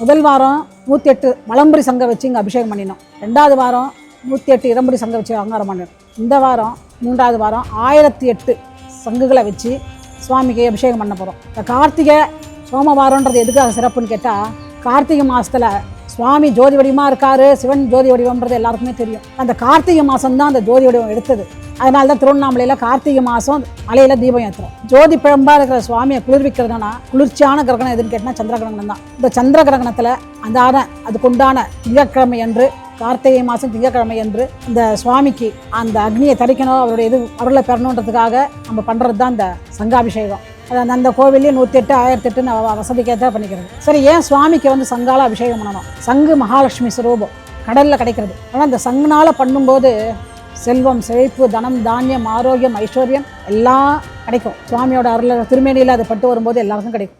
முதல் வாரம் நூற்றி எட்டு மலம்புரி சங்கம் வச்சு இங்கே அபிஷேகம் பண்ணினோம். ரெண்டாவது வாரம் நூற்றி எட்டு இடம்புரி சங்கம் வச்சு அலங்காரம் பண்ணினோம். இந்த வாரம் மூன்றாவது வாரம் ஆயிரத்தி எட்டு சங்குகளை வச்சு சுவாமிக்கு அபிஷேகம் பண்ண போகிறோம் இந்த கார்த்திகை சோமவாரன்றது எதுக்காக சிறப்புன்னு கேட்டால் கார்த்திகை மாதத்தில் சுவாமி ஜோதி வடிவமாக இருக்காரு சிவன் ஜோதி வடிவம்ன்றது எல்லாருக்குமே தெரியும். அந்த கார்த்திகை மாதம் தான் அந்த ஜோதி வடிவம் எடுத்தது. அதனால தான் திருவண்ணாமலையில் கார்த்திகை மாதம் மலையில் தீபம் ஏற்றுறோம் ஜோதி பிழம்பாக இருக்கிற சுவாமியை குளிர்விக்கிறதுனா குளிர்ச்சியான கிரகணம் எதுன்னு கேட்டால் சந்திர கிரகணம் தான். இந்த சந்திர கிரகணத்தில் அந்த ஆன அதுக்குண்டான திங்கக்கிழமை அன்று கார்த்திகை மாதம் திங்கக்கிழமை அன்று இந்த சுவாமிக்கு அந்த அக்னியை தரிக்கணும் அவருடைய இது அருளை பெறணுன்றதுக்காக நம்ம பண்ணுறது தான் இந்த சங்காபிஷேகம். அந்த- அந்த கோவில்லையும் நூற்றி எட்டு ஆயிரத்தி எட்டுன்னு வசதிக்கேற்ற பண்ணிக்கிறது. சரி ஏன் சுவாமிக்கு வந்து சங்கால அபிஷேகம் பண்ணணும்? சங்கு மகாலட்சுமி ஸ்வரூபம் கடலில் கிடைக்கிறது. ஆனால் இந்த சங்குனால் பண்ணும்போது செல்வம் செழிப்பு தனம் தானியம் ஆரோக்கியம் ஐஸ்வர்யம் எல்லாம் கிடைக்கும். சுவாமியோட அருள் திருமேனியில் அது பட்டு வரும்போது எல்லாருக்கும் கிடைக்கும்.